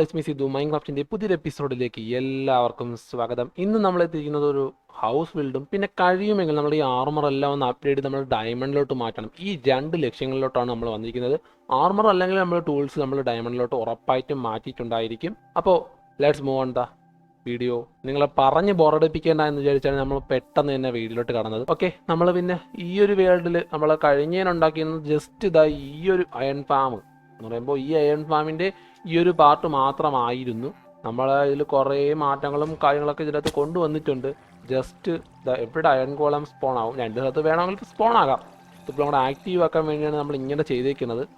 ലക്ഷ്മി സിദ്ധു മൈൻക്രാഫ്റ്റിന്റെ പുതിയൊരു എപ്പിസോഡിലേക്ക് എല്ലാവർക്കും സ്വാഗതം. ഇന്ന് നമ്മൾ എത്തിയിരിക്കുന്നത് ഒരു ഹൗസ് ബിൽഡും പിന്നെ കഴിയുമെങ്കിൽ നമ്മുടെ ഈ ആർമർ എല്ലാം ഒന്ന് അപ്ഗ്രേഡ് നമ്മൾ ഡയമണ്ടിലോട്ട് മാറ്റണം. ഈ രണ്ട് ലക്ഷ്യങ്ങളിലോട്ടാണ് നമ്മൾ വന്നിരിക്കുന്നത്. ആർമർ അല്ലെങ്കിൽ നമ്മൾ ടൂൾസ് നമ്മൾ ഡയമണ്ടിലോട്ട് ഉറപ്പായിട്ടും മാറ്റിയിട്ടുണ്ടായിരിക്കും. അപ്പോൾ let's move on the video നിങ്ങളെ പറഞ്ഞ് ബോറടിപ്പിക്കേണ്ട എന്ന് വിചാരിച്ചാണ് നമ്മൾ പെട്ടെന്ന് തന്നെ വീഡിയോയിലോട്ട് കടന്നത്. ഓക്കെ നമ്മൾ പിന്നെ ഈ ഒരു വേൾഡിൽ നമ്മൾ കഴിഞ്ഞതിനുണ്ടാക്കിയത് ജസ്റ്റ് ഇതാ ഈ ഒരു അയൺ ഫാം എന്ന് പറയുമ്പോൾ ഈ അയൺ ഫാമിന്റെ ഈ ഒരു പാർട്ട് മാത്രമായിരുന്നു. നമ്മൾ ഇതിൽ കുറേ മാറ്റങ്ങളും കാര്യങ്ങളൊക്കെ ഇതിനകത്ത് കൊണ്ടുവന്നിട്ടുണ്ട്. ജസ്റ്റ് എവിടെ അയൺ കോളം സ്പോൺ ആവും? രണ്ട് സ്ഥലത്ത് വേണമെങ്കിൽ സ്പോൺ ആകാം. ഇപ്പോൾ നമ്മുടെ ആക്റ്റീവ് ആക്കാൻ വേണ്ടിയാണ് നമ്മൾ ഇങ്ങനെ ചെയ്തേക്കുന്നത്.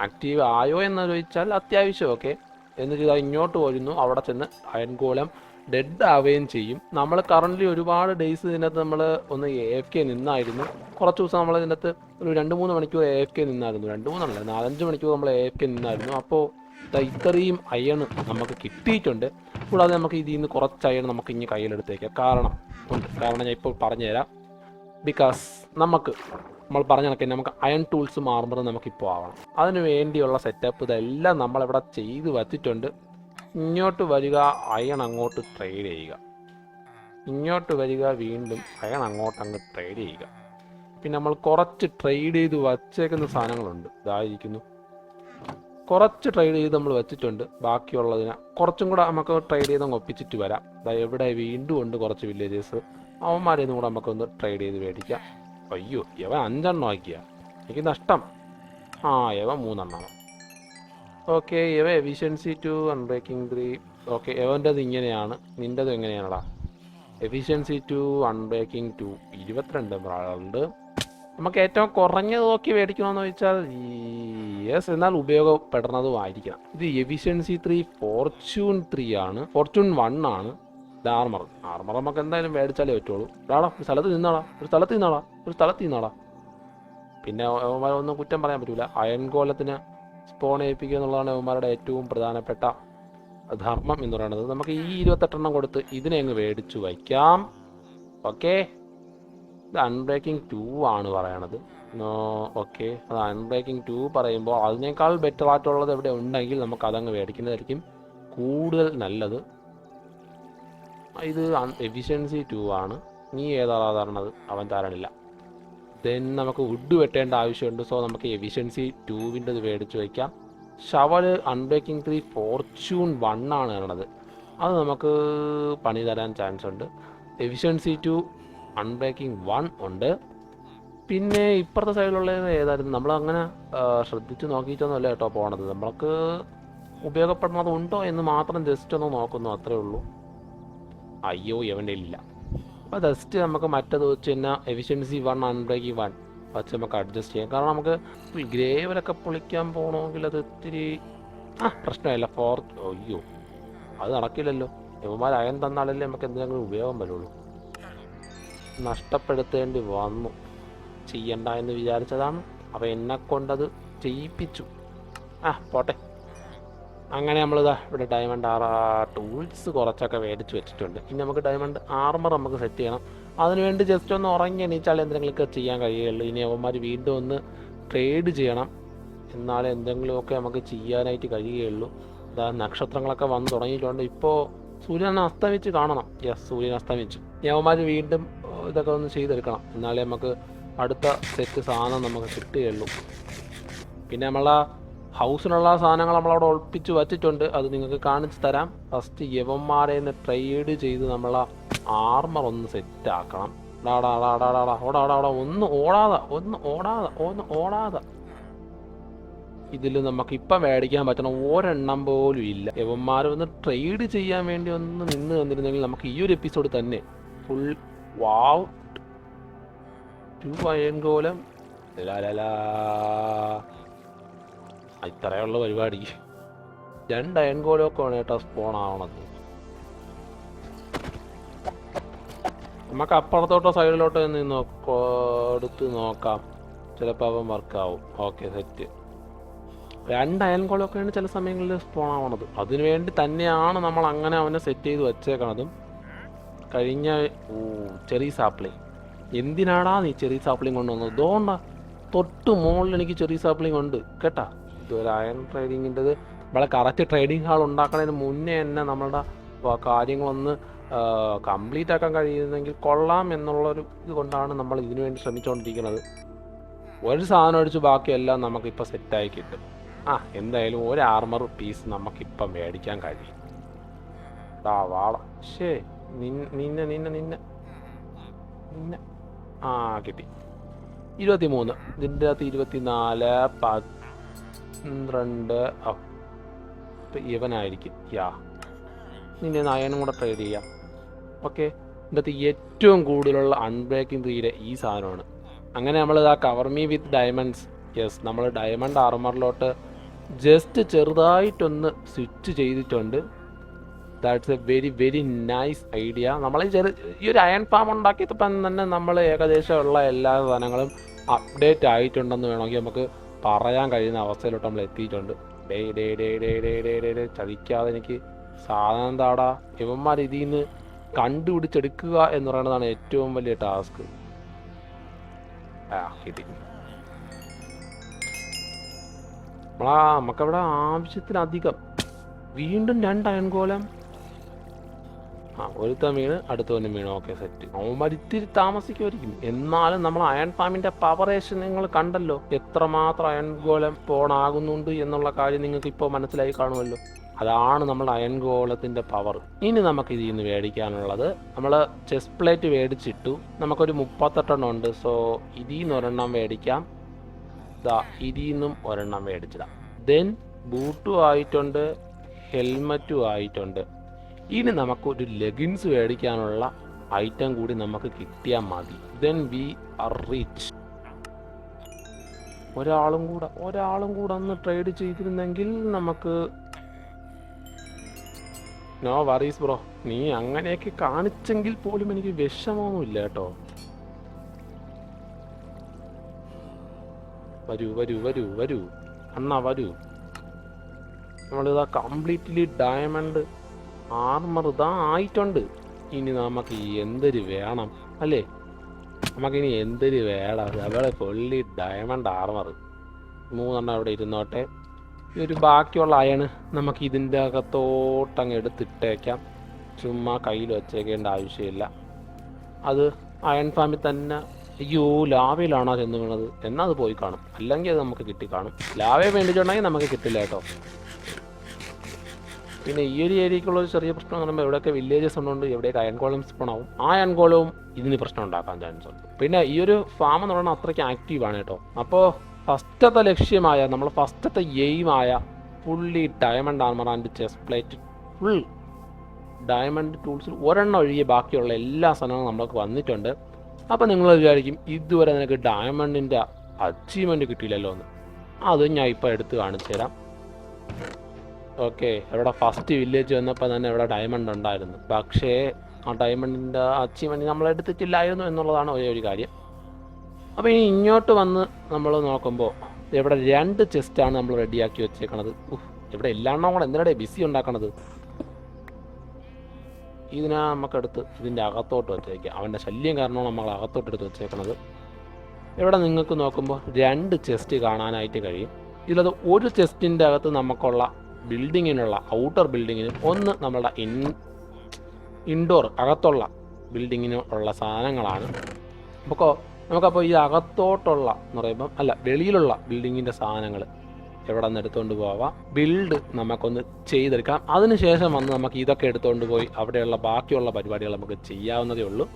ആക്റ്റീവ് ആയോ എന്ന് ചോദിച്ചാൽ അത്യാവശ്യം ഓക്കെ എന്ന് ചെയ്താൽ ഇങ്ങോട്ട് വരുന്നു. അവിടെ ചെന്ന് അയൺ കോലം ഡെഡ് ആവുകയും ചെയ്യും. നമ്മൾ കറന്റ് ഒരുപാട് ഡേയ്സ് ഇതിനകത്ത് നമ്മൾ ഒന്ന് എ എഫ് കെ നിന്നായിരുന്നു. കുറച്ച് ദിവസം നമ്മൾ ഇതിനകത്ത് ഒരു രണ്ട് മൂന്ന് മണിക്കൂർ എ എഫ് കെ നിന്നായിരുന്നു. രണ്ട് മൂന്നല്ല നാലഞ്ച് മണിക്കൂർ നമ്മൾ എ എഫ് കെ നിന്നായിരുന്നു. അപ്പോൾ ഇത്രയും അയൺ നമുക്ക് കിട്ടിയിട്ടുണ്ട്. കൂടാതെ നമുക്ക് ഇതിൽ നിന്ന് കുറച്ച് അയൺ നമുക്ക് ഇനി കയ്യിലെടുത്തേക്കാം. കാരണം ഉണ്ട്. കാരണം ഞാൻ ഇപ്പോൾ പറഞ്ഞുതരാം. ബിക്കോസ് നമുക്ക് നമ്മൾ പറഞ്ഞ കണക്കെ നമുക്ക് അയൺ ടൂൾസ് മാർമർ നമുക്കിപ്പോൾ ആവണം. അതിനു വേണ്ടിയുള്ള സെറ്റപ്പ് ഇതെല്ലാം നമ്മളിവിടെ ചെയ്ത് വച്ചിട്ടുണ്ട്. ഇങ്ങോട്ട് വരിക അയൺ അങ്ങോട്ട് ട്രേഡ് ചെയ്യുക. ഇങ്ങോട്ട് വരിക വീണ്ടും അയൺ അങ്ങോട്ട് അങ്ങ് ട്രേഡ് ചെയ്യുക. പിന്നെ നമ്മൾ കുറച്ച് ട്രേഡ് ചെയ്ത് വച്ചേക്കുന്ന സാധനങ്ങളുണ്ട്. ഇതായിരിക്കുന്നു. കുറച്ച് ട്രേഡ് ചെയ്ത് നമ്മൾ വെച്ചിട്ടുണ്ട്. ബാക്കിയുള്ളതിനെ കുറച്ചും കൂടെ നമുക്ക് ട്രേഡ് ചെയ്ത് അങ്ങ് ഒപ്പിച്ചിട്ട് വരാം. അതായത് എവിടെ വീണ്ടും ഉണ്ട് കുറച്ച് വില്ലേജസ് അവന്മാരെ കൂടെ നമുക്കൊന്ന് ട്രേഡ് ചെയ്ത് മേടിക്കാം. അയ്യോ ഇവൻ അഞ്ചെണ്ണം ആക്കിയ. എനിക്ക് നഷ്ടം. ആ ഇവ മൂന്നെണ്ണം okay എവ efficiency two unbreaking three okay ഇവന്റെത് ഇങ്ങനെയാണ്. നിന്റെത് എങ്ങനെയാണടാ? എഫിഷ്യൻസി ടു അൺബ്രേക്കിംഗ് ടു ഇരുപത്തിരണ്ട് ഉണ്ട് നമുക്ക് ഏറ്റവും കുറഞ്ഞത് നോക്കി മേടിക്കണമെന്ന് വെച്ചാൽ യെസ് എന്നാൽ ഉപയോഗപ്പെടുന്നതും ആയിരിക്കണം. ഇത് എഫിഷ്യൻസി ത്രീ ഫോർച്യൂൺ ത്രീ ആണ്. ഫോർച്യൂൺ വൺ ആണ്. ഇത് ആർമർ ആർമർ നമുക്ക് എന്തായാലും മേടിച്ചാലേ പറ്റുള്ളൂ. ഒരാളാ ഒരു സ്ഥലത്ത് നിന്നാളാ ഒരു സ്ഥലത്ത് നിന്നാളാ ഒരു സ്ഥലത്ത് നിന്നാളാ പിന്നെ ഒന്നും കുറ്റം പറയാൻ പറ്റൂല. അയൺ കോലത്തിന് സ്പോൺ ഏൽപ്പിക്കുക എന്നുള്ളതാണ് അവന്മാരുടെ ഏറ്റവും പ്രധാനപ്പെട്ട ധർമ്മം എന്ന് പറയുന്നത്. നമുക്ക് ഈ ഇരുപത്തെട്ടെണ്ണം കൊടുത്ത് ഇതിനെ അങ്ങ് മേടിച്ചു വയ്ക്കാം. ഓക്കെ. ഇത് അൺബ്രേക്കിംഗ് ടു ആണ് പറയണത്. ഓക്കെ. അത് അൺബ്രേക്കിംഗ് ടു പറയുമ്പോൾ അതിനേക്കാൾ ബെറ്റർ ആയിട്ടുള്ളത് എവിടെ ഉണ്ടെങ്കിൽ നമുക്ക് അതങ്ങ് മേടിക്കുന്നതായിരിക്കും കൂടുതൽ നല്ലത്. ഇത് എഫിഷ്യൻസി ടു ആണ്. നീ ഏതാ തരണത് അവൻ തരണില്ല. ദെൻ നമുക്ക് വുഡ് വെട്ടേണ്ട ആവശ്യമുണ്ട്. സോ നമുക്ക് എഫിഷ്യൻസി ടൂവിന്റെ ഇത് മേടിച്ച് വയ്ക്കാം shovel unbreaking three fortune one ആണ് തരണത് അത് നമുക്ക് പണി തരാൻ ചാൻസ് ഉണ്ട്. എഫിഷ്യൻസി ടു അൺബ്രേക്കിംഗ് വൺ ഉണ്ട്. പിന്നെ ഇപ്പുറത്തെ സൈഡിലുള്ള ഏതായിരുന്നു? നമ്മളങ്ങനെ ശ്രദ്ധിച്ച് നോക്കിയിട്ടൊന്നുമല്ല കേട്ടോ പോണത്. നമ്മൾക്ക് ഉപയോഗപ്പെടുന്നത് ഉണ്ടോ എന്ന് മാത്രം ജസ്റ്റ് ഒന്ന് നോക്കുന്നു അത്രേ ഉള്ളൂ. അയ്യോ എവന്റെ ഇല്ല അപ്പോൾ ജസ്റ്റ് നമുക്ക് മറ്റേത് വെച്ച് കഴിഞ്ഞാൽ എഫിഷ്യൻസി വൺ അൺബ്രേക്ക് വൺ വെച്ച് നമുക്ക് അഡ്ജസ്റ്റ് ചെയ്യാം. കാരണം നമുക്ക് ഗ്രേവലൊക്കെ പൊളിക്കാൻ പോകണമെങ്കിൽ അത് ഇത്തിരി ആ പ്രശ്നമില്ല ഫോർ അയ്യോ അത് നടക്കില്ലല്ലോ. ഇവന്മാർ അയൻ തന്നാലല്ലേ നമുക്ക് എന്തെങ്കിലും ഉപയോഗം വരുള്ളൂ. നഷ്ടപ്പെടുത്തേണ്ടി വന്നു. ചെയ്യണ്ട എന്ന് വിചാരിച്ചതാണ്. അപ്പോൾ എന്നെ കൊണ്ടത് ചെയ്യിപ്പിച്ചു. ആ പോട്ടെ. അങ്ങനെ നമ്മളിതാ ഇവിടെ ഡയമണ്ട് ആർ ടൂൾസ് കുറച്ചൊക്കെ മേടിച്ച് വെച്ചിട്ടുണ്ട്. ഇനി നമുക്ക് ഡയമണ്ട് ആർമർ നമുക്ക് സെറ്റ് ചെയ്യണം. അതിനുവേണ്ടി ജസ്റ്റ് ഒന്ന് ഉറങ്ങി എണീച്ചാൽ എന്തെങ്കിലുമൊക്കെ ചെയ്യാൻ കഴിയുള്ളൂ. ഇനി അവന്മാർ വീണ്ടും ഒന്ന് ട്രേഡ് ചെയ്യണം. എന്നാലേ എന്തെങ്കിലുമൊക്കെ നമുക്ക് ചെയ്യാനായിട്ട് കഴിയുകയുള്ളൂ അതാ നക്ഷത്രങ്ങളൊക്കെ വന്ന് തുടങ്ങിയിട്ടുണ്ട്. ഇപ്പോൾ സൂര്യൻ അസ്തമിച്ച് കാണണം. യെസ് സൂര്യൻ അസ്തമിച്ചു. യവന്മാർ വീണ്ടും ഇതൊക്കെ ഒന്ന് ചെയ്തെടുക്കണം. എന്നാലേ നമുക്ക് അടുത്ത സെറ്റ് സാധനം നമുക്ക് കിട്ടുകയുള്ളൂ. പിന്നെ നമ്മളെ ഹൗസിനുള്ള സാധനങ്ങൾ നമ്മളവിടെ ഒളിപ്പിച്ച് വച്ചിട്ടുണ്ട്. അത് നിങ്ങൾക്ക് കാണിച്ചു തരാം. ഫസ്റ്റ് യവന്മാരെ നിന്ന് ട്രേഡ് ചെയ്ത് നമ്മൾ ആർമർ ഒന്ന് സെറ്റ് ആക്കണം. ഡാടാ ഡാടാ ഡാടാ ഓടാ ഓടാ ഓടാ ഒന്ന് ഓടാതെ ഒന്ന് ഓടാതെ ഒന്ന് ഓടാതെ. ഇതിൽ നമുക്ക് ഇപ്പം മേടിക്കാൻ പറ്റണ ഒരെണ്ണം പോലും ഇല്ല. യവന്മാർ ഒന്ന് ട്രേഡ് ചെയ്യാൻ വേണ്ടി ഒന്ന് നിന്ന് തന്നിരുന്നെങ്കിൽ നമുക്ക് ഈ ഒരു എപ്പിസോഡ് തന്നെ full wow to iron golem ലാലാ ഇത്രയുള്ള പരിപാടി. രണ്ട് അയൻകോലമൊക്കെ വേണം കേട്ടോ സ്പോൺ ആവണത്. നമുക്ക് അപ്പുറത്തോട്ടോ സൈഡിലോട്ടോ നിന്ന് നോക്കോടുത്ത് നോക്കാം. ചിലപ്പോൾ അവൻ വർക്കാവും ഓക്കെ സെറ്റ് രണ്ട് അയൻകോളൊക്കെയാണ് ചില സമയങ്ങളിൽ സ്പോൺ ആവണത്. അതിനുവേണ്ടി തന്നെയാണ് നമ്മൾ അങ്ങനെ അവനെ സെറ്റ് ചെയ്ത് വെച്ചേക്കണതും. കഴിഞ്ഞ ഓ ചെറിയ സാപ്ലിങ് എന്തിനാടാ നീ ചെറിയ സാപ്ലിങ് കൊണ്ടുവന്നത്? ഇതുകൊണ്ടാ തൊട്ട് മുകളിൽ എനിക്ക് ചെറിയ സാപ്ലിങ് ഉണ്ട് കേട്ടാ? അയൺ ട്രേഡിങ്ങിന്റെത് നമ്മളെ കറക്റ്റ് ട്രേഡിംഗ് ഹാൾ ഉണ്ടാക്കുന്നതിന് മുന്നേ തന്നെ നമ്മളുടെ കാര്യങ്ങളൊന്ന് കംപ്ലീറ്റ് ആക്കാൻ കഴിയുന്നെങ്കിൽ കൊള്ളാം എന്നുള്ളൊരു ഇത് കൊണ്ടാണ് നമ്മൾ ഇതിനു വേണ്ടി ശ്രമിച്ചുകൊണ്ടിരിക്കുന്നത് ഒരു സാധനം അടിച്ച് ബാക്കിയെല്ലാം നമുക്കിപ്പോൾ സെറ്റായി കിട്ടും. ആ എന്തായാലും ഒരു ആർമർ പീസ് നമുക്കിപ്പം മേടിക്കാൻ കഴിയും. ആ വാള. ശേ നിന്നെ നിന്നെ നിന്നെ. നിന്നെ. ആ കിട്ടി. ഇരുപത്തി മൂന്ന് ഇതിന്റെ അകത്ത് ഇരുപത്തി നാല് പന്ത്രണ്ട് ആ, ഇപ്പൊ ഇവനായിരിക്കും. യാ. നിന്നെ നയനും കൂടെ ട്രേഡ് ചെയ്യാം. ഓക്കെ ഇതിനകത്ത് ഏറ്റവും കൂടുതലുള്ള അൺബ്രേക്കിംഗ് തീരെ ഈ സാധനമാണ്. അങ്ങനെ നമ്മൾ ഇതാ cover me with diamonds yes നമ്മൾ ഡയമണ്ട് ആർമറിലോട്ട് ജസ്റ്റ് ചെറുതായിട്ടൊന്ന് സ്വിച്ച് ചെയ്തിട്ടുണ്ട്. That's a very very nice idea നമ്മൾ ചെറു ഈ ഒരു അയൺ ഫാം ഉണ്ടാക്കിയപ്പം തന്നെ നമ്മൾ ഏകദേശമുള്ള എല്ലാ സാധനങ്ങളും അപ്ഡേറ്റ് ആയിട്ടുണ്ടെന്ന് വേണമെങ്കിൽ നമുക്ക് പറയാൻ കഴിയുന്ന അവസ്ഥയിലോട്ട് നമ്മൾ എത്തിയിട്ടുണ്ട്. ഡേ ഡേ ഡേ ഡേ ഡേ ഡേ ഡേ ഡേ ചതിക്കാതെ എനിക്ക് സാധനം താടാ ഇവന്മാർ ഇതിൽ നിന്ന് കണ്ടുപിടിച്ചെടുക്കുക എന്ന് പറയുന്നതാണ് ഏറ്റവും വലിയ ടാസ്ക്. നമ്മളാ നമുക്കവിടെ ആവശ്യത്തിലധികം വീണ്ടും രണ്ട് അയൺകോലം ആ ഒരുത്തൻ വീണ് അടുത്തവനും വീണ് ഓക്കെ സെറ്റ് അവന്മാർ ഇത്തിരി താമസിക്കുമായിരിക്കും. എന്നാലും നമ്മൾ അയൺ ഫാമിന്റെ പവറേഷൻ നിങ്ങൾ കണ്ടല്ലോ. എത്രമാത്രം അയൺ ഗോളം പോണാകുന്നുണ്ട് എന്നുള്ള കാര്യം നിങ്ങൾക്ക് ഇപ്പോൾ മനസ്സിലായി കാണുമല്ലോ. അതാണ് നമ്മുടെ അയൺ ഗോളത്തിന്റെ പവർ ഇനി നമുക്ക് ഇതിൽ നിന്ന് മേടിക്കാനുള്ളത് നമ്മൾ ചെസ് പ്ലേറ്റ് മേടിച്ചിട്ടു. നമുക്കൊരു മുപ്പത്തെട്ടെണ്ണം ഉണ്ട്. സോ ഇതിൽ നിന്ന് ഒരെണ്ണം മേടിക്കാം. ദാ ഇതിൽ നിന്നും ഒരെണ്ണം മേടിച്ചിടാം ദെൻ ബൂട്ടും ആയിട്ടുണ്ട്. ഹെൽമറ്റും ആയിട്ടുണ്ട്. ഇനി നമുക്കൊരു ലെഗിൻസ് മേടിക്കാനുള്ള ഐറ്റം കൂടി നമുക്ക് കിട്ടിയാൽ മതി. ദെൻ വി ആർ റിച്ച് ഒരാളും കൂടെ ഒരാളും കൂടെ ഒന്ന് ട്രേഡ് ചെയ്തിരുന്നെങ്കിൽ നമുക്ക് നോ വറീസ് ബ്രോ നീ അങ്ങനെയൊക്കെ കാണിച്ചെങ്കിൽ പോലും എനിക്ക് വിഷമമൊന്നുമില്ല കേട്ടോ. വരൂ വരൂ വരൂ വരൂ. അണ്ണാ വരൂ. നമ്മളിതാ കംപ്ലീറ്റ്ലി ഡയമണ്ട് ആർമർ ഇതാ ആയിട്ടുണ്ട്. ഇനി നമുക്ക് എന്തൊരു വേണം അല്ലേ? നമുക്കിനി എന്തൊരു വേണം അവിടെ പൊള്ളി ഡയമണ്ട് ആർമർ മൂന്നെണ്ണം അവിടെ ഇരുന്നോട്ടെ. ഈ ഒരു ബാക്കിയുള്ള അയണ് നമുക്ക് ഇതിന്റെ അകത്തോട്ടങ്ങ് എടുത്തിട്ടേക്കാം. ചുമ്മാ കയ്യിൽ വച്ചേക്കേണ്ട ആവശ്യമില്ല. അത് അയൺ ഫാമിൽ തന്നെ അയ്യോ ലാവയിലാണോ ചെന്ന് വീണത് എന്നാൽ അത് പോയി കാണും. അല്ലെങ്കിൽ അത് നമുക്ക് കിട്ടി കാണും ലാവയെ വേണ്ടിയിട്ടുണ്ടെങ്കിൽ നമുക്ക് കിട്ടില്ല കേട്ടോ. പിന്നെ ഈ ഒരു ഏരിയക്കുള്ള ഒരു ചെറിയ പ്രശ്നം എന്ന് പറയുമ്പോൾ എവിടെയൊക്കെ വില്ലേജസ് ഉണ്ടോണ്ട് എവിടെയൊക്കെ അയൺ സ്പണാവും ആ അയൺ കോളവും ഇതിന് പ്രശ്നം ഉണ്ടാക്കാൻ ചാൻസ് ഉണ്ട്. പിന്നെ ഈ ഒരു ഫാം എന്ന് പറയുന്നത് അത്രയ്ക്ക് ആക്റ്റീവ് ആണ് കേട്ടോ. അപ്പോൾ ഫസ്റ്റത്തെ ലക്ഷ്യമായ നമ്മൾ ഫസ്റ്റത്തെ എയിമായ fully diamond armour and chestplate full diamond ടൂൾസിൽ ഒരെണ്ണം ഒഴികെ ബാക്കിയുള്ള എല്ലാ സാധനങ്ങളും നമ്മൾക്ക് വന്നിട്ടുണ്ട്. അപ്പോൾ നിങ്ങൾ വിചാരിക്കും ഇതുവരെ നിനക്ക് ഡയമണ്ടിന്റെ അച്ചീവ്മെന്റ് കിട്ടിയില്ലല്ലോ എന്ന് അത് ഞാൻ ഇപ്പോൾ എടുത്ത് കാണിച്ചു തരാം ഓക്കെ അവിടെ ഫസ്റ്റ് വില്ലേജ് വന്നപ്പോൾ തന്നെ ഇവിടെ ഡയമണ്ട് ഉണ്ടായിരുന്നു. പക്ഷേ ആ ഡയമണ്ടിന്റെ അച്ചീവ്മെന്റ് നമ്മൾ എടുത്തിട്ടില്ലായിരുന്നു എന്നുള്ളതാണ് ഒരേ ഒരു കാര്യം. അപ്പോൾ ഇനി ഇങ്ങോട്ട് വന്ന് നമ്മൾ നോക്കുമ്പോൾ ഇവിടെ രണ്ട് ചെസ്റ്റാണ് നമ്മൾ റെഡിയാക്കി വെച്ചേക്കണത്. ഇവിടെ എല്ലാണ്ടും കൂടെ എന്തിനാടേ ബിസി ഉണ്ടാക്കണത്? ഇതിനാ നമുക്കെടുത്ത് ഇതിന്റെ അകത്തോട്ട് വെച്ചേക്കാം. അവന്റെ ശല്യം കാരണമാണ് നമ്മൾ അകത്തോട്ട് എടുത്ത് വെച്ചേക്കണത്. ഇവിടെ നിങ്ങൾക്ക് നോക്കുമ്പോൾ രണ്ട് ചെസ്റ്റ് കാണാനായിട്ട് കഴിയും. ഇതിലത് ഒരു ചെസ്റ്റിന്റെ അകത്ത് നമുക്കുള്ള ബിൽഡിങ്ങിനുള്ള ഔട്ടർ ബിൽഡിങ്ങിന് ഒന്ന് നമ്മളുടെ ഇൻ ഇൻഡോർ അകത്തുള്ള ബിൽഡിങ്ങിന് ഉള്ള സാധനങ്ങളാണ്. അപ്പോൾ നമുക്കപ്പോൾ ഈ അകത്തോട്ടുള്ള എന്ന് പറയുമ്പം അല്ല വെളിയിലുള്ള ബിൽഡിങ്ങിന്റെ സാധനങ്ങൾ എവിടെ നിന്ന് എടുത്തുകൊണ്ട് പോവാം. ബിൽഡ് നമുക്കൊന്ന് ചെയ്തെടുക്കാം. അതിനുശേഷം വന്ന് നമുക്ക് ഇതൊക്കെ എടുത്തുകൊണ്ട് പോയി അവിടെയുള്ള ബാക്കിയുള്ള പരിപാടികൾ നമുക്ക് ചെയ്യാവുന്നതേ ഉള്ളൂ.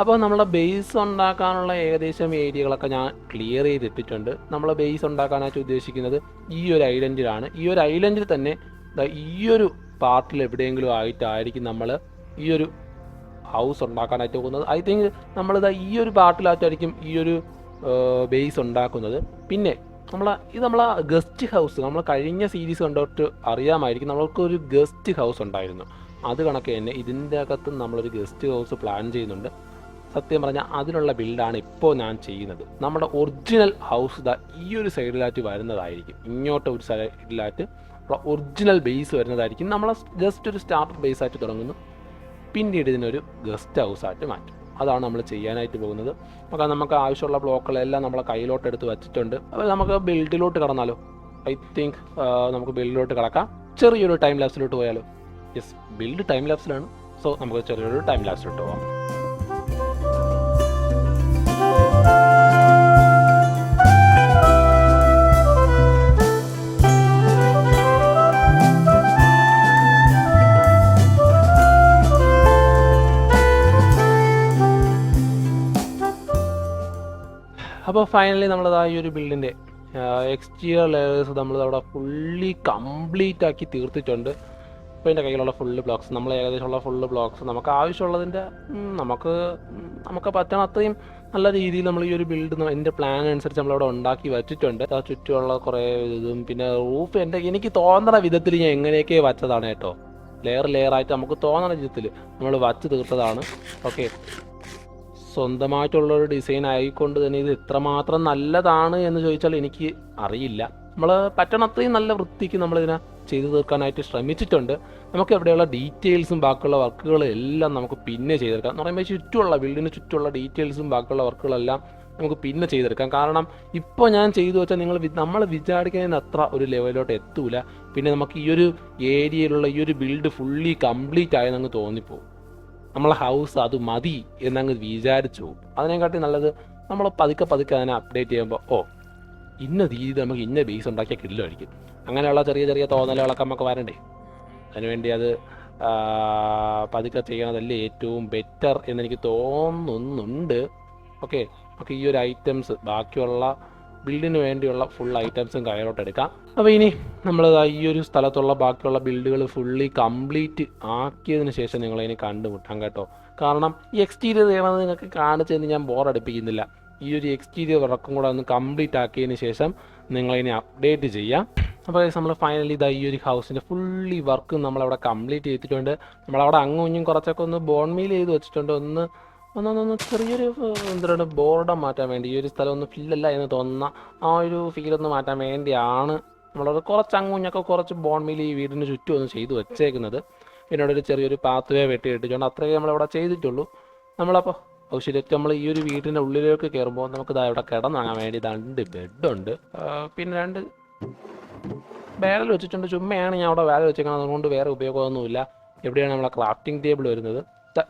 അപ്പോൾ നമ്മളെ ബേസ് ഉണ്ടാക്കാനുള്ള ഏകദേശം ഏരിയകളൊക്കെ ഞാൻ ക്ലിയർ ചെയ്തിട്ടിട്ടുണ്ട്. നമ്മൾ ബേസ് ഉണ്ടാക്കാനായിട്ട് ഉദ്ദേശിക്കുന്നത് ഈ ഒരു ഐലൻഡിലാണ് ഈ ഒരു ഐലൻഡിൽ തന്നെ ഈ ഒരു പാർട്ടിൽ എവിടെയെങ്കിലും ആയിട്ടായിരിക്കും നമ്മൾ ഈ ഒരു ഹൗസ് ഉണ്ടാക്കാനായിട്ട് പോകുന്നത്. ഐ തിങ്ക് നമ്മളിതാ ഈ ഒരു പാർട്ടിലായിട്ടായിരിക്കും ഈ ഒരു ബേസ് ഉണ്ടാക്കുന്നത്. പിന്നെ നമ്മൾ ഇത് നമ്മളെ ഗസ്റ്റ് ഹൗസ് നമ്മൾ കഴിഞ്ഞ സീരീസ് കണ്ടോട്ട് അറിയാമായിരിക്കും നമ്മൾക്കൊരു ഗസ്റ്റ് ഹൗസ് ഉണ്ടായിരുന്നു. അത് കണക്ക് തന്നെ ഇതിന്റെ അകത്ത് നമ്മളൊരു ഗസ്റ്റ് ഹൗസ് പ്ലാൻ ചെയ്യുന്നുണ്ട്. സത്യം പറഞ്ഞാൽ അതിനുള്ള ബിൽഡാണ് ഇപ്പോൾ ഞാൻ ചെയ്യുന്നത്. നമ്മുടെ ഒറിജിനൽ ഹൗസ് ഇതാ ഈ ഒരു സൈഡിലായിട്ട് വരുന്നതായിരിക്കും. ഇങ്ങോട്ട് ഒരു സൈഡിലായിട്ട് ഒറിജിനൽ ബേസ് വരുന്നതായിരിക്കും. നമ്മൾ ജസ്റ്റ് ഒരു സ്റ്റാർട്ട് ബേസ് ആയിട്ട് തുടങ്ങുന്നു. പിന്നീട് ഇതിനൊരു ഗസ്റ്റ് ഹൗസ് ആയിട്ട് മാറ്റും. അതാണ് നമ്മൾ ചെയ്യാനായിട്ട് പോകുന്നത്. നമുക്ക് നമുക്ക് ആവശ്യമുള്ള ബ്ലോക്കുകളെല്ലാം നമ്മളെ കയ്യിലോട്ട് എടുത്ത് വെച്ചിട്ടുണ്ട്. അപ്പോൾ നമുക്ക് ബിൽഡിലോട്ട് കടന്നാലോ? ഐ തിങ്ക് നമുക്ക് ബിൽഡിലോട്ട് കിടക്കാം. ചെറിയൊരു ടൈം ലാപ്സിലോട്ട് പോയാലോ? യെസ് ബിൽഡ് ടൈം ലാപ്സിലാണ് സോ നമുക്ക് ചെറിയൊരു ടൈം ലാപ്സിലോട്ട് പോവാം. അപ്പോൾ ഫൈനലി നമ്മളത് ആ ഈ ഒരു ബിൽഡിന്റെ എക്സ്റ്റീരിയർ ലെയേഴ്സ് നമ്മൾ അവിടെ ഫുള്ളി കംപ്ലീറ്റ് ആക്കി തീർത്തിട്ടുണ്ട്. ഇപ്പോൾ എന്റെ കയ്യിലുള്ള ഫുള്ള് ബ്ലോക്സ് നമ്മൾ ഏകദേശമുള്ള ഫുള്ള് ബ്ലോക്സ് നമുക്ക് ആവശ്യമുള്ളതിന്റെ നമുക്ക് നമുക്ക് പറ്റണ അത്രയും നല്ല രീതിയിൽ നമ്മൾ ഈ ഒരു ബിൽഡ് എന്റെ പ്ലാൻ അനുസരിച്ച് നമ്മളവിടെ ഉണ്ടാക്കി വച്ചിട്ടുണ്ട്. ആ ചുറ്റുമുള്ള കുറേ ഇതും പിന്നെ റൂഫ് എന്റെ എനിക്ക് തോന്നണ വിധത്തിൽ ഞാൻ എങ്ങനെയൊക്കെ വച്ചതാണ് കേട്ടോ. ലെയർ ലെയർ ആയിട്ട് നമുക്ക് തോന്നണ വിധത്തിൽ നമ്മൾ വച്ച് തീർത്തതാണ്. ഓക്കെ സ്വന്തമായിട്ടുള്ള ഒരു ഡിസൈൻ ആയിക്കൊണ്ട് തന്നെ ഇത് എത്രമാത്രം നല്ലതാണ് എന്ന് ചോദിച്ചാൽ എനിക്ക് അറിയില്ല. നമ്മൾ പറ്റണത്രയും നല്ല വൃത്തിക്ക് നമ്മളിതിനെ ചെയ്തു തീർക്കാനായിട്ട് ശ്രമിച്ചിട്ടുണ്ട്. നമുക്ക് എവിടെയുള്ള ഡീറ്റെയിൽസും ബാക്കിയുള്ള വർക്കുകളും എല്ലാം നമുക്ക് പിന്നെ ചെയ്തെടുക്കാം. എന്ന് പറയുമ്പോൾ ചുറ്റുമുള്ള ബിൽഡിന് ചുറ്റുമുള്ള ഡീറ്റെയിൽസും ബാക്കിയുള്ള വർക്കുകളെല്ലാം നമുക്ക് പിന്നെ ചെയ്തെടുക്കാം. കാരണം ഇപ്പോൾ ഞാൻ ചെയ്തു വെച്ചാൽ നിങ്ങൾ നമ്മൾ വിചാരിക്കുന്നതിന് അത്ര ഒരു ലെവലിലോട്ട് എത്തൂല. പിന്നെ നമുക്ക് ഈ ഒരു ഏരിയയിലുള്ള ഈ ഒരു ബിൽഡ് ഫുള്ളി കംപ്ലീറ്റ് ആയെന്നങ്ങ് തോന്നിപ്പോവും. നമ്മളെ ഹൗസ് അത് മതി എന്നങ്ങ് വിചാരിച്ചു. അതിനെക്കാട്ടി നല്ലത് നമ്മൾ പതുക്കെ പതുക്കെ അതിനെ അപ്ഡേറ്റ് ചെയ്യുമ്പോൾ ഓ ഇന്ന രീതി നമുക്ക് ഇന്ന ബേസ് ഉണ്ടാക്കിയാൽ കില്ലുമായിരിക്കും അങ്ങനെയുള്ള ചെറിയ ചെറിയ തോന്നലുകളൊക്കെ നമുക്ക് വരണ്ടേ? അതിനുവേണ്ടി അത് പതുക്കെ ചെയ്യണതല്ലേ ഏറ്റവും ബെറ്റർ എന്നെനിക്ക് തോന്നുന്നുണ്ട്. ഓക്കെ നമുക്ക് ഈ ഒരു ഐറ്റംസ് ബാക്കിയുള്ള ബിൽഡിന് വേണ്ടിയുള്ള ഫുൾ ഐറ്റംസും കയ്യിലോട്ട് എടുക്കാം. അപ്പോൾ ഇനി നമ്മൾ ഈ ഒരു സ്ഥലത്തുള്ള ബാക്കിയുള്ള ബിൽഡുകൾ ഫുള്ളി കംപ്ലീറ്റ് ആക്കിയതിന് ശേഷം നിങ്ങളതിനെ കണ്ടുമുട്ടാം കേട്ടോ. കാരണം ഈ എക്സ്റ്റീരിയർ ചെയ്യണത് നിങ്ങൾക്ക് കാണിച്ചു കാണിച്ചതിന് ഞാൻ ബോറടിപ്പിക്കുന്നില്ല ഈ ഒരു എക്സ്റ്റീരിയർ വർക്കും കൂടെ ഒന്ന് കംപ്ലീറ്റ് ആക്കിയതിന് ശേഷം നിങ്ങളതിനെ അപ്ഡേറ്റ് ചെയ്യാം. അപ്പോൾ നമ്മൾ ഫൈനലി ഇതാ ഈ ഒരു ഹൗസിന്റെ ഫുള്ളി വർക്ക് നമ്മളവിടെ കംപ്ലീറ്റ് ചെയ്തിട്ടുണ്ട്. നമ്മളവിടെ അങ്ങും ഇങ്ങും കുറച്ചൊക്കെ ഒന്ന് ബോൺമീൽ ചെയ്ത് വെച്ചിട്ടുണ്ട്. ഒന്ന് ഒന്നൊന്നൊന്ന് ചെറിയൊരു എന്താണ് ബോർഡം മാറ്റാൻ വേണ്ടി ഈ ഒരു സ്ഥലം ഒന്ന് ഫില്ലല്ല എന്ന് തോന്നുന്ന ആ ഒരു ഫീൽ ഒന്ന് മാറ്റാൻ വേണ്ടിയാണ് നമ്മളത് കുറച്ച് അങ്ങുഞ്ഞൊക്കെ കുറച്ച് ബോൺ മീൽ ഈ വീടിന് ചുറ്റും ഒന്ന് ചെയ്തു വെച്ചേക്കുന്നത്. പിന്നെ അവിടെ ഒരു ചെറിയൊരു പാത്ത് വേ വെട്ടി ഇട്ടിട്ടുണ്ട് അത്രയേ നമ്മളിവിടെ ചെയ്തിട്ടുള്ളൂ. നമ്മളപ്പോൾ അപ്പോൾ ശരിക്കും നമ്മൾ ഈ ഒരു വീടിന്റെ ഉള്ളിലേക്ക് കയറുമ്പോൾ നമുക്ക് ഇതാ ഇവിടെ കിടന്നുറങ്ങാൻ വേണ്ടി രണ്ട് ബെഡുണ്ട് പിന്നെ രണ്ട് ബാരൽ വെച്ചിട്ടുണ്ട്. ചുമ്മയാണ് ഞാൻ അവിടെ ബാരൽ വെച്ചേക്കുന്നത്. അതുകൊണ്ട് വേറെ ഉപയോഗമൊന്നുമില്ല. എവിടെയാണ് നമ്മളെ ക്രാഫ്റ്റിംഗ് ടേബിൾ വരുന്നത്?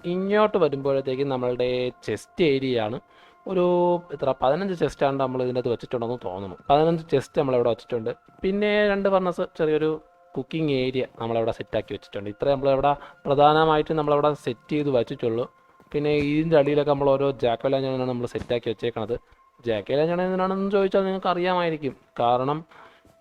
ഇങ്ങോട്ട് വരുമ്പോഴത്തേക്ക് നമ്മളുടെ ചെസ്റ്റ് ഏരിയ ആണ്. ഒരു എത്ര? പതിനഞ്ച് ചെസ്റ്റാണ് നമ്മൾ ഇതിന്റെ അകത്ത് വെച്ചിട്ടുണ്ടെന്ന് തോന്നുന്നു. പതിനഞ്ച് ചെസ്റ്റ് നമ്മളിവിടെ വെച്ചിട്ടുണ്ട്. പിന്നെ രണ്ട് ഫർണസ് ചെറിയൊരു കുക്കിംഗ് ഏരിയ നമ്മളവിടെ സെറ്റാക്കി വെച്ചിട്ടുണ്ട്. ഇത്ര നമ്മളിവിടെ പ്രധാനമായിട്ടും നമ്മളവിടെ സെറ്റ് ചെയ്ത് വെച്ചിട്ടുള്ളൂ. പിന്നെ ഇതിന്റെ അടിയിലൊക്കെ നമ്മൾ ഓരോ ജാക്കോലാഞ്ചാണ് നമ്മൾ സെറ്റാക്കി വെച്ചേക്കണത്. ജാക്കോലാഞ്ചാണ് എന്തിനാണെന്ന് ചോദിച്ചാൽ നിങ്ങൾക്ക് അറിയാമായിരിക്കും. കാരണം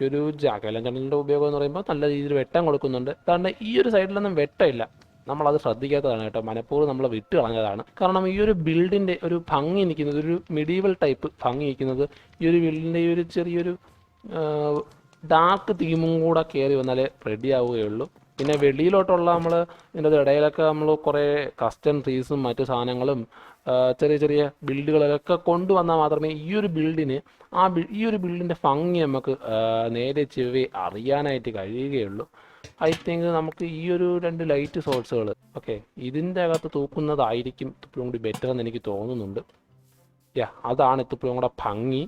ഈ ഒരു ജാക്കോലാഞ്ചാണിന്റെ ഉപയോഗം എന്ന് പറയുമ്പോൾ നല്ല രീതിയിൽ വെട്ടം കൊടുക്കുന്നുണ്ട്. കാരണം ഈ ഒരു സൈഡിലൊന്നും വെട്ടമില്ല. നമ്മളത് ശ്രദ്ധിക്കാത്തതാണ് കേട്ടോ. മനഃപൂർവം നമ്മൾ വിട്ട് കളഞ്ഞതാണ് കാരണം ഈ ഒരു ബിൽഡിന്റെ ഒരു ഭംഗി നിൽക്കുന്നത് ഒരു മിഡീവൽ ടൈപ്പ് ഭംഗി നിൽക്കുന്നത് ഈ ഒരു ബിൽഡിന്റെ ഈ ഒരു ചെറിയൊരു ഡാർക്ക് തീമും കൂടെ കയറി വന്നാലേ റെഡി ആവുകയുള്ളൂ. പിന്നെ വെളിയിലോട്ടുള്ള നമ്മൾ ഇതിന്റെ ഇടയിലൊക്കെ നമ്മൾ കുറേ കസ്റ്റം ട്രീസും മറ്റു സാധനങ്ങളും ചെറിയ ചെറിയ ബിൽഡുകളൊക്കെ കൊണ്ടുവന്നാൽ മാത്രമേ ഈ ഒരു ബിൽഡിന് ആ ഈ ഒരു ബിൽഡിന്റെ ഭംഗി നമുക്ക് നേരെ ചെവി അറിയാനായിട്ട് കഴിയുകയുള്ളൂ. ഐ തിങ്ക് നമുക്ക് ഈ ഒരു രണ്ട് ലൈറ്റ് സോഴ്സുകൾ ഓക്കെ ഇതിന്റെ അകത്ത് തൂക്കുന്നതായിരിക്കും ഇപ്പോഴും കൂടി ബെറ്റർ എന്ന് എനിക്ക് തോന്നുന്നുണ്ട്. യാ അതാണ് ഇപ്പോഴും കൂടെ ഭംഗി.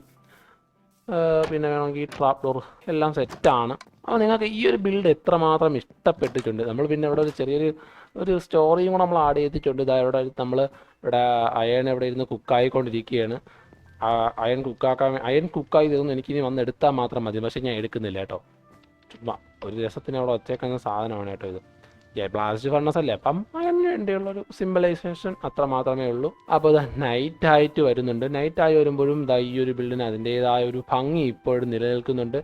പിന്നെ വേണമെങ്കിൽ ട്രാപ്പ് ഡോർ എല്ലാം സെറ്റാണ് അപ്പോൾ നിങ്ങൾക്ക് ഈ ഒരു ബിൽഡ് എത്രമാത്രം ഇഷ്ടപ്പെട്ടിട്ടുണ്ട്? നമ്മൾ പിന്നെ ഇവിടെ ഒരു ചെറിയൊരു ഒരു സ്റ്റോറിയും കൂടെ നമ്മൾ ആഡ് ചെയ്തിട്ടുണ്ട്. ഇതാ ഇവിടെ നമ്മൾ ഇവിടെ അയൺ ഇവിടെ ഇരുന്ന് കുക്കായിക്കൊണ്ടിരിക്കുകയാണ് അയൺ കുക്കാക്കാൻ അയൺ കുക്കായി തീർന്നു. എനിക്കിനി വന്ന് എടുത്താൽ മാത്രം മതി. പക്ഷേ ഞാൻ എടുക്കുന്നില്ല കേട്ടോ. ഒരു രസത്തിന് അവിടെ സാധനമാണ് കേട്ടോ ഇത്. ബ്ലാസ്റ്റ് ഫർണസ് അല്ലേ? അപ്പം അതിന് വേണ്ടിയുള്ള ഒരു സിമ്പിളൈസേഷൻ അത്ര മാത്രമേ ഉള്ളൂ. അപ്പോൾ ഇത് നൈറ്റ് ആയിട്ട് വരുന്നുണ്ട്. നൈറ്റ് ആയി വരുമ്പോഴും ഇതാ ഈ ഒരു ബിൽഡിന് അതിന്റെതായ ഒരു ഭംഗി ഇപ്പോഴും നിലനിൽക്കുന്നുണ്ട്.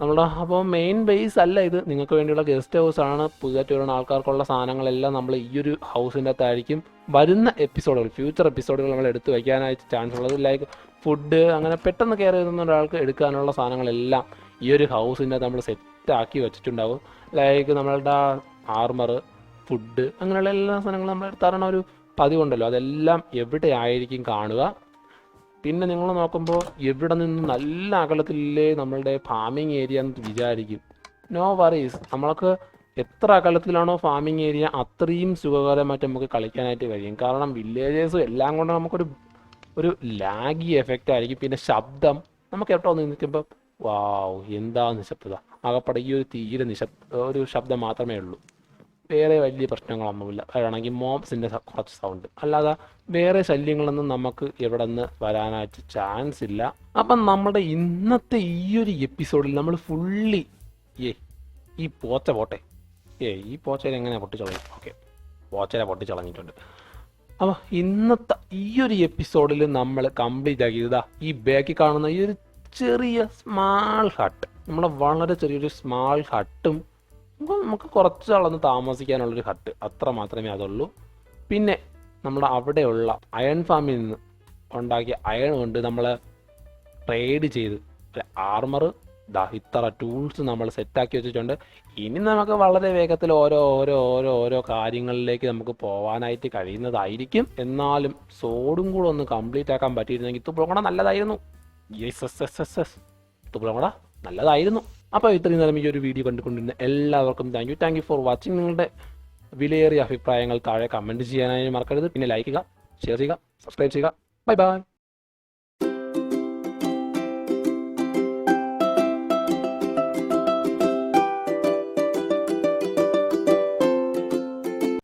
നമ്മുടെ അപ്പോൾ മെയിൻ ബേസ് അല്ല ഇത്. നിങ്ങൾക്ക് വേണ്ടിയുള്ള ഗസ്റ്റ് ഹൗസ് ആണ്. പുതുതായിട്ട് വരുന്ന ആൾക്കാർക്കുള്ള സാധനങ്ങളെല്ലാം നമ്മൾ ഈ ഒരു ഹൗസിന്റെ അകത്തായിരിക്കും. വരുന്ന എപ്പിസോഡുകൾ ഫ്യൂച്ചർ എപ്പിസോഡുകൾ നമ്മൾ എടുത്തു വയ്ക്കാനായിട്ട് ചാൻസ് ഉള്ളത്. ലൈക്ക് ഫുഡ് അങ്ങനെ പെട്ടെന്ന് കയറി വരുന്ന ഒരാൾക്ക് എടുക്കാനുള്ള സാധനങ്ങളെല്ലാം ഈ ഒരു ഹൗസിനെ നമ്മൾ സെറ്റ് ആക്കി വെച്ചിട്ടുണ്ടാവും. ലൈക്ക് നമ്മളുടെ ആർമർ ഫുഡ് അങ്ങനെയുള്ള എല്ലാ സാധനങ്ങളും നമ്മൾ എടുത്താറണ ഒരു പതിവുണ്ടല്ലോ. അതെല്ലാം എവിടെ ആയിരിക്കും കാണുക. പിന്നെ നിങ്ങൾ നോക്കുമ്പോൾ എവിടെ നിന്ന് നല്ല അകലത്തിലേ നമ്മളുടെ ഫാമിംഗ് ഏരിയ എന്ന് വിചാരിക്കും. നോ വറീസ് നമ്മൾക്ക് എത്ര അകലത്തിലാണോ ഫാമിംഗ് ഏരിയ അത്രയും സുഖകരമായിട്ട് നമുക്ക് കളിക്കാനായിട്ട് കഴിയും. കാരണം വില്ലേജേഴ്സും എല്ലാം കൊണ്ട് നമുക്കൊരു ഒരു ലാഗി എഫക്റ്റ് ആയിരിക്കും. പിന്നെ ശബ്ദം. നമുക്ക് ഒന്ന് നിൽക്കുമ്പോൾ വാവ് എന്താ നിശബ്ദത? ആകപ്പാടെ ഈ ഒരു തീരെ നിശബ്ദ ഒരു ശബ്ദം മാത്രമേ ഉള്ളൂ. വേറെ വലിയ പ്രശ്നങ്ങളൊന്നുമില്ല. വേണമെങ്കിൽ മോംസിന്റെ കുറച്ച് സൗണ്ട് അല്ലാതെ വേറെ ശല്യങ്ങളൊന്നും നമുക്ക് ഇവിടെ നിന്ന് വരാനായിട്ട് ചാൻസ് ഇല്ല. അപ്പം നമ്മുടെ ഇന്നത്തെ ഈ ഒരു എപ്പിസോഡിൽ നമ്മൾ ഫുള്ളി ഏ ഈ പോച്ച പോട്ടെ. ഏ ഈ പോച്ചയിൽ എങ്ങനെ പൊട്ടിച്ചളഞ്ഞു ഓക്കെ. പോച്ചയിലെ പൊട്ടിച്ചളഞ്ഞിട്ടുണ്ട്. അപ്പോൾ ഇന്നത്തെ ഈ ഒരു എപ്പിസോഡിൽ നമ്മൾ കംപ്ലീറ്റ് ആക്കിയതാ ഈ ബാക്കി കാണുന്ന ഈ ഒരു ചെറിയ സ്മാൾ ഹട്ട് നമ്മളെ വളരെ ചെറിയൊരു സ്മാൾ ഹട്ടും നമുക്ക് കുറച്ച് അളന്ന് താമസിക്കാനുള്ളൊരു ഹട്ട് അത്ര മാത്രമേ അതുള്ളൂ. പിന്നെ നമ്മുടെ അവിടെയുള്ള അയൺ ഫാമിൽ നിന്ന് ഉണ്ടാക്കിയ അയൺ കൊണ്ട് നമ്മൾ ട്രേഡ് ചെയ്ത് ആർമർ ദാ ഇത്ര ടൂൾസ് നമ്മൾ സെറ്റാക്കി വെച്ചിട്ടുണ്ട്. ഇനി നമുക്ക് വളരെ വേഗത്തിൽ ഓരോ ഓരോ ഓരോ ഓരോ കാര്യങ്ങളിലേക്ക് നമുക്ക് പോകാനായിട്ട് കഴിയുന്നതായിരിക്കും. എന്നാലും സോഡും കൂടെ ഒന്ന് കംപ്ലീറ്റ് ആക്കാൻ പറ്റിയിരുന്നെങ്കിൽ ഇത് പോകണം നല്ലതായിരുന്നു. യെസ് എസ് എസ് എസ് എസ് തുപ്പളങ്ങട നല്ലതായിരുന്നു. അപ്പോൾ ഇത്രയും നേരം ഈ ഒരു വീഡിയോ കണ്ടുകൊണ്ടിരുന്ന എല്ലാവർക്കും thank you thank you for watching നിങ്ങളുടെ വിലയേറിയ അഭിപ്രായങ്ങൾ താഴെ കമന്റ് ചെയ്യാനായി മറക്കരുത്. പിന്നെ ലൈക്ക് ചെയ്യുക ഷെയർ ചെയ്യുക സബ്സ്ക്രൈബ് ചെയ്യുക. Bye bye